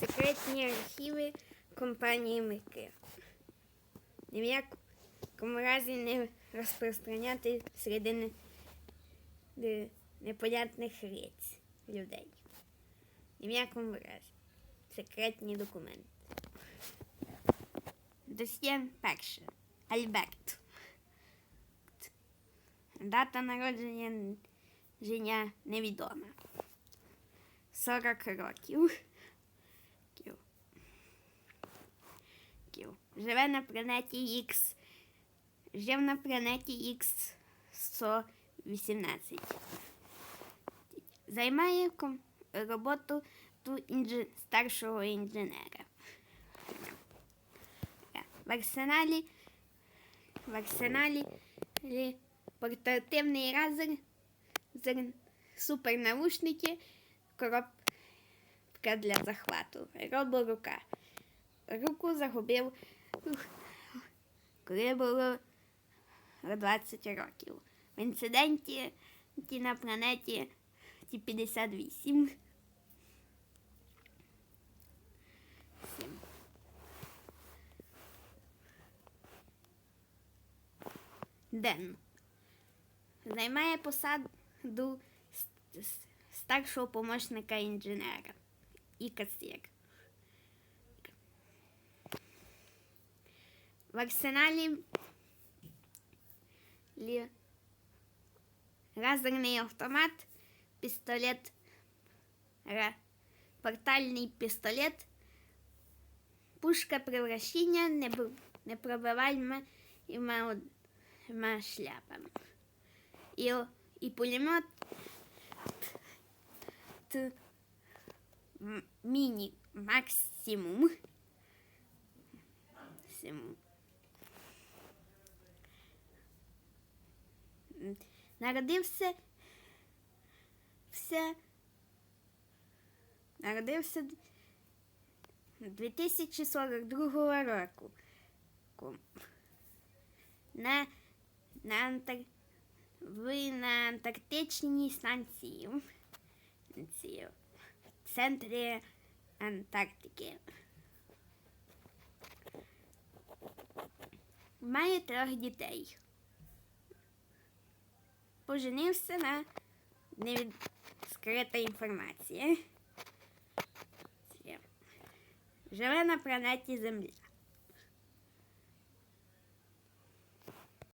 секретні архіви компанії Мики. Ні в якому разі не розпространяти серед не- непонятних риць людей. Ні в якому разі. Секретні документи. Досьє перше. Альберт. Дата народження ження невідома. 40 років. Живе на планеті Х. Жив на планеті Х 118. Займає роботу ту інжи- старшого інженера. В арсеналі, в арсеналі портативний разер, зер- супернавушники, коробка для захвату, роборука. Руку загубив, коли було 20 років. В інциденті ті на планеті ті 58. Сім. Ден. Займає посаду старшого помощника інженера і касір. В арсеналі лі... лазерний автомат, пістолет, ра... портальний пістолет, пушка превращення, неб- непробивальна і ма... ма шляпа. І, і пулемет т... м- міні максимум. Максимум. Народився все. Народився д- 2042 року. Ку- На, на, Антар... в, на Антарктичній. Станції. В центрі Антарктики. Має трьох дітей. Поженився на невідкрита інформація. Живе на планеті Земля.